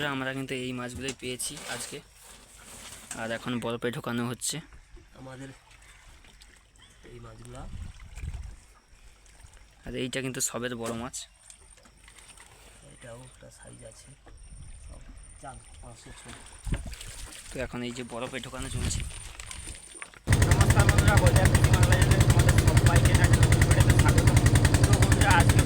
বন্ধুরা আমরা কিন্তু এই মাছগুলোই পেয়েছি আজকে। আর এখন বরফে ঢোকানো হচ্ছে। আমাদের এই মাছগুলা। আর এইটা কিন্তু সবের বড় মাছ। এটাও একটা সাইজ আছে। তো এখন এই যে বরফে ঢোকানো চলছে। নমস্কার বন্ধুরা বজার তোমাদের সবাইকে স্বাগত। তো বন্ধুরা আজকে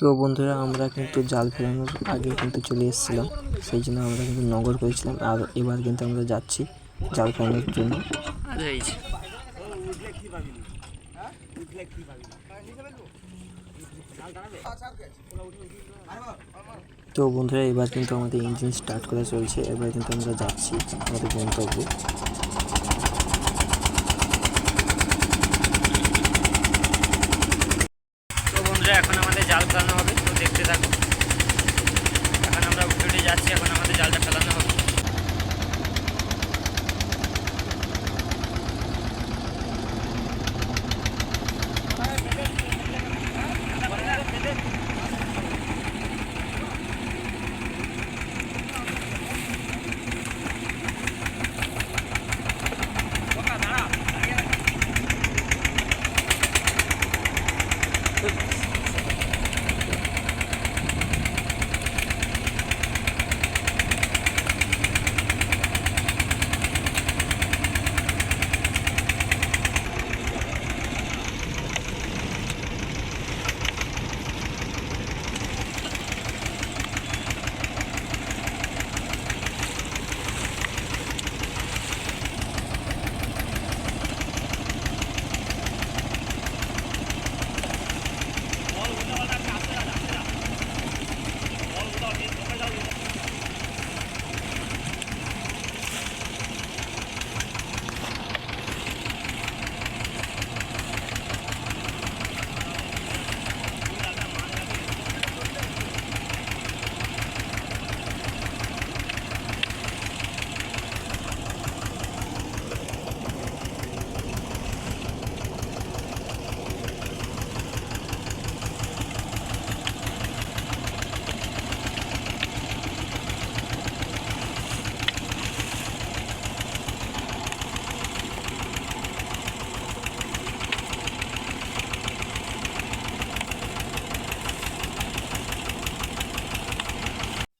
তো বন্ধুরা, আমরা কিন্তু জাল ফেলানোর আগে কিন্তু চলে এসেছিলাম। সেই জন্য আমরা কিন্তু নগর করেছিলাম। আর এবার কিন্তু আমরা যাচ্ছি জাল ফেলানোর জন্য। তো বন্ধুরা, এবার কিন্তু আমাদের ইঞ্জিন স্টার্ট করা চলছে। এবার কিন্তু আমরা যাচ্ছি আমাদের গন্তব্যে। এখন আমাদের জাল ফেলানো হবে তো দেখতে থাকো এখন আমরা উঠে যাচ্ছি এখন আমাদের জালটা ফেলানো হবে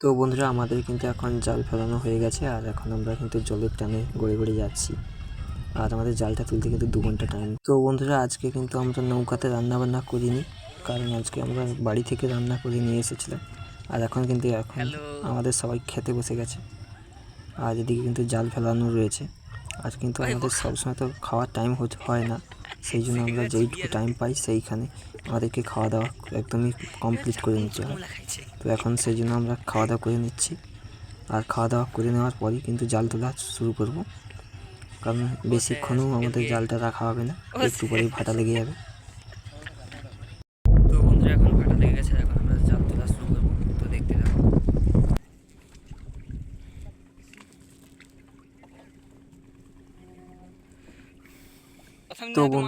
তো বন্ধুরা আমাদের কিন্তু এখন জাল ফেলানো হয়ে গেছে আর এখন আমরা কিন্তু জলের টানে গড়ে গড়ে যাচ্ছি। আর আমাদের জালটা তুলতে কিন্তু দু ঘণ্টা টাইম তো বন্ধুরা আজকে কিন্তু আমরা নৌকাতে রান্না বান্না করিনি কারণ আজকে আমরা বাড়ি থেকে রান্না করে নিয়ে এসেছিলাম। আর এখন কিন্তু এখন আমাদের সবাই খেতে বসে গেছে। আর এদিকে কিন্তু জাল ফেলানো রয়েছে। আর কিন্তু আমাদের সবসময় তো খাওয়ার টাইম হয় না। সেই জন্য আমরা যেইটুকু টাইম পাই সেইখানে আমাদেরকে খাওয়া দাওয়া একদমই কমপ্লিট করে নিতে হয়। তো এখন সেই জন্য আমরা খাওয়া দাওয়া করে নিচ্ছি। আর খাওয়া দাওয়া করে নেওয়ার পরই কিন্তু জাল তোলা শুরু করব। কারণ বেশিক্ষণও আমাদের জালটা রাখা হবে না একটু পরেই ভাটা লেগে যাবে তো বন্ধুরা এখন ভাটা লেগে গেছে এখন আমরা জাল তোলা শুরু করব তো দেখতে থাকো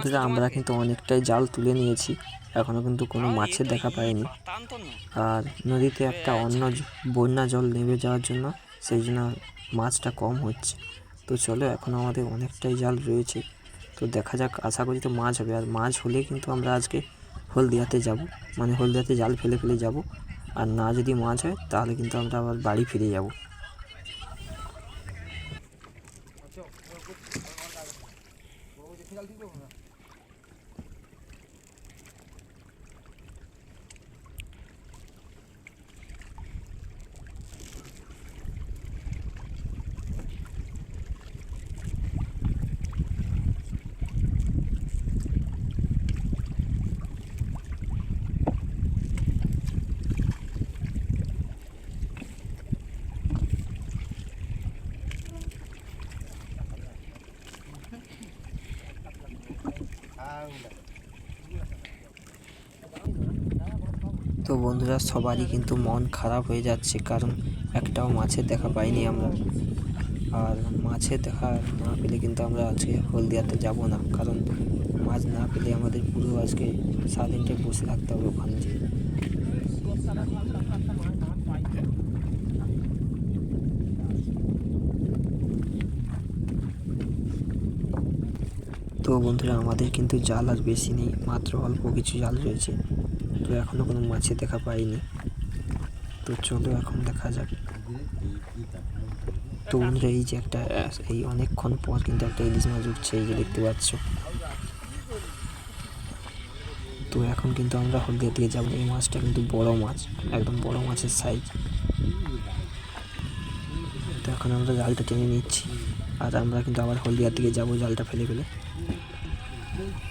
বন্ধুরা আমরা কিন্তু অনেকটাই জাল তুলে নিয়েছি। এখনও কিন্তু কোনো মাছের দেখা পাইনি। আর নদীতে একটা অন্য বন্যা জল নেমে যাওয়ার জন্য সেই জন্য মাছটা কম হচ্ছে। তো চলো এখন আমাদের অনেকটাই জাল রয়েছে। তো দেখা যাক আশা করি তো মাছ হবে। আর মাছ হলে কিন্তু আমরা আজকে হলদিয়াতে যাব। মানে হলদিয়াতে জাল ফেলে ফেলে যাব। আর না যদি মাছ হয় তাহলে কিন্তু আমরা আবার বাড়ি ফিরে যাব। তো বন্ধুরা, সবারই কিন্তু মন খারাপ হয়ে যাচ্ছে, কারণ একটাও মাছের দেখা পাইনি আমরা। আর মাছের দেখা না পেলে কিন্তু আমরা আজকে হলদিয়াতে যাব না, কারণ মাছ না পেলে আমাদের পুরো আজকে সারাদিনটাই বসে থাকতে হবে ওখানে তো বন্ধুরা, আমাদের কিন্তু জাল আর বেশি নেই, মাত্র অল্প কিছু জাল রয়েছে। তো এখনও কোনো মাছের দেখা পাইনি। তো চলো এখন দেখা যাক। তো বন্ধুরা, এই যে একটা, এই অনেকক্ষণ পর কিন্তু একটা ইলিশ মাছ উঠছে, এই যে দেখতে পাচ্ছ। তো এখন কিন্তু আমরা হলদিয়া দিয়ে যাব। এই মাছটা কিন্তু বড় মাছ, একদম বড় মাছের সাইজ তো এখন আমরা জালটা টেনে নিচ্ছি। আর আমরা কিন্তু আবার হলদিয়ার দিকে যাব জালটা ফেলে ফেলে। Thank you.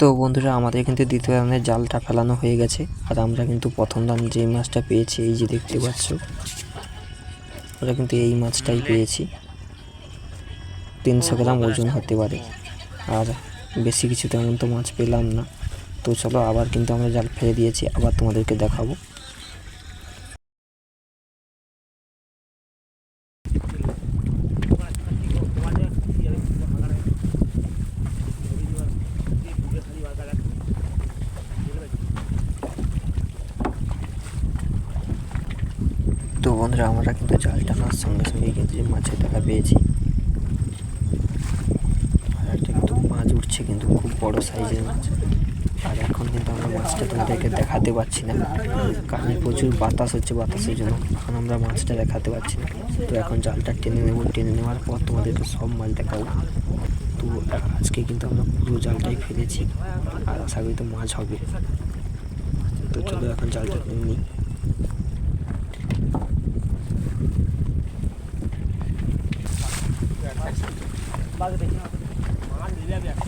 তো বন্ধুরা, আমাদের কিন্তু দ্বিতীয় রানের জালটা ফেলানো হয়ে গেছে। আর আমরা কিন্তু প্রথম রান যে মাছটা পেয়েছি, এই যে দেখতে পাচ্ছ, আমরা কিন্তু এই মাছটাই পেয়েছি। তিনশো গ্রাম ওজন হতে পারে। আর বেশি কিছু তেমন তো মাছ পেলাম না। তো চলো, আবার কিন্তু আমরা জাল ফেলে দিয়েছি, আবার তোমাদেরকে দেখাবো। বন্ধুরা, আমরা কিন্তু জাল টানার সঙ্গে সঙ্গে কিন্তু যে মাছের দেখা পেয়েছি। আর একটা কিন্তু মাছ উঠছে কিন্তু খুব বড় সাইজের মাছ। আর এখন কিন্তু আমরা মাছটা তোমাদেরকে দেখাতে পারছি না, কারণ প্রচুর বাতাস হচ্ছে বাতাসের জন্য। এখন আমরা মাছটা দেখাতে পারছি না। তো এখন জালটা টেনে নেব, টেনে নেওয়ার পর তোমাদেরকে সব মাছ দেখাবো। তো আজকে কিন্তু আমরা পুরো জালটাই ফেলেছি, আর আশা করি তো মাছ হবে। তো চলো এখন জালটা নিই। Bao nhiêu?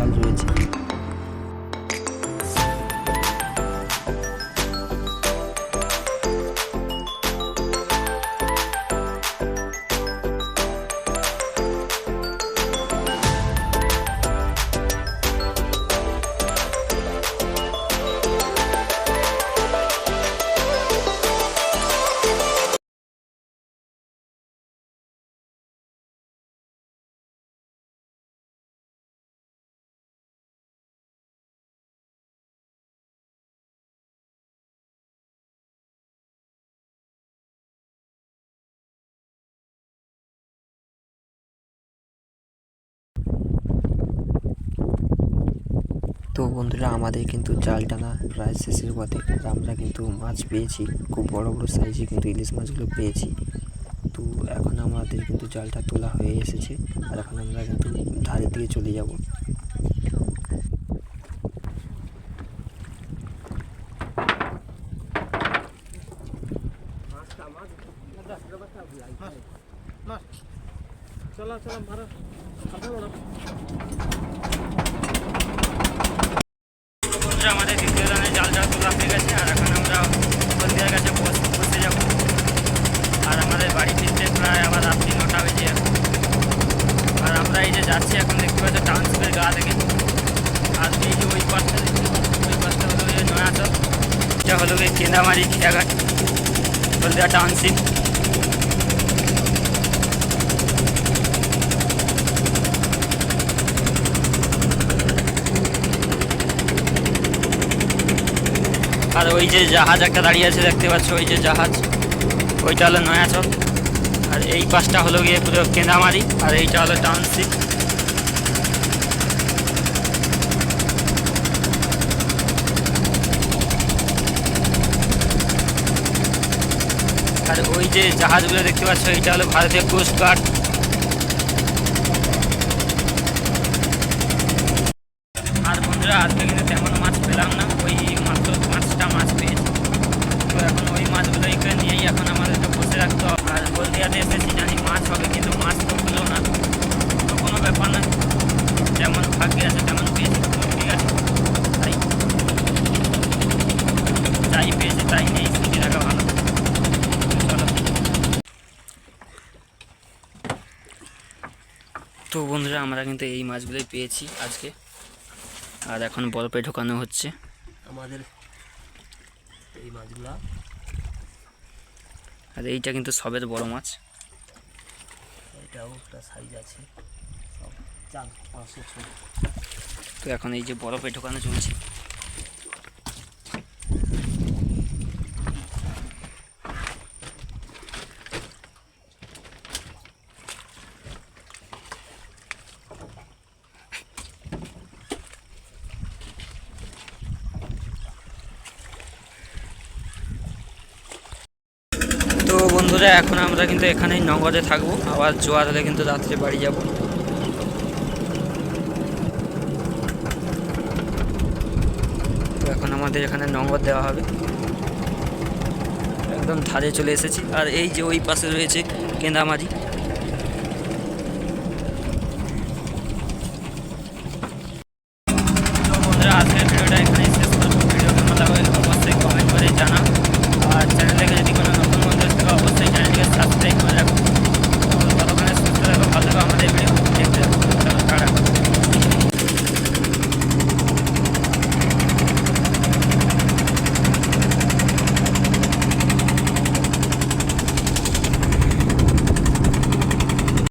অনেকটাই জাল রয়েছে তো বন্ধুরা, আমাদের কিন্তু জাল টানা প্রায় শেষের পথে। আমরা কিন্তু মাছ পেয়েছি, খুব বড় বড় সাইজে কিন্তু ইলিশ মাছগুলো পেয়েছি। তো এখন আমাদের কিন্তু জালটা তোলা হয়ে এসেছে, আর এখন আমরা কিন্তু ধারের দিকে চলে যাব। বন্ধুরা আমাদের দ্বিতীয় দানে জালটা তোলা হয়ে গেছে আর এখন আমরা হলদিয়ার কাছে বস- বসে যাব আর আমাদের বাড়ি ফিরতে প্রায় আবার রাত্রি নটা বেজে আর আমরা এই যে যাচ্ছি এখন দেখতে পাচ্ছি টাউনশিপের গা থেকে। আর এই যে ওই পাশটা ওই পাশটা হলো এই নয়াচক এটা হলো এই কেন্দামারি খেয়াঘাট, হলদিয়া টাউনশিপ। আর ওই যে জাহাজ একটা দাঁড়িয়ে আছে দেখতে পাচ্ছ, ওই যে জাহাজ। ওইটা হলো নয়াচক আর এই পাশটা হলো গিয়ে পুরো কেন্দামারি আর এইটা হলো টাউনশিপ আর ওই যে জাহাজগুলো দেখতে পাচ্ছ, এইটা হলো ভারতীয় কোস্ট গার্ড আর বন্ধুরা, আজকে কিন্তু তেমন মাছ পেলাম না ওই মাত্র পাঁচটা মাছ পেয়েছি তো এখন ওই মাছগুলোই করে নিয়েই এখন আমাদেরকে বসে রাখতে হবে আর হলদিয়াতে এসেছি জানি মাছ হবে কিন্তু মাছ তো হলো না তো কোনো ব্যাপার না যেমন ভাগ্যে আছে তেমন পেয়েছি তো ঠিক আছে তাই যাই পেয়েছি তাই নেই স্মৃতি রাখা ভালো চলো তো বন্ধুরা আমরা কিন্তু এই মাছগুলোই পেয়েছি আজকে। আর এখন বরফে ঢোকানো হচ্ছে। আমাদের এই মাছগুলা। আর এইটা কিন্তু সবের বড় মাছ। এটাও একটা সাইজ আছে। তো এখন এই যে বরফে ঢোকানো চলছে তো বন্ধুরা, এখন আমরা কিন্তু এখানেই নগদে থাকব। আবার জোয়ার হলে কিন্তু রাত্রে বাড়ি যাব। এখন আমাদের এখানে নগদ দেওয়া হবে। একদম ধারে চলে এসেছি। আর এই যে ওই পাশে রয়েছে কেন্দামারি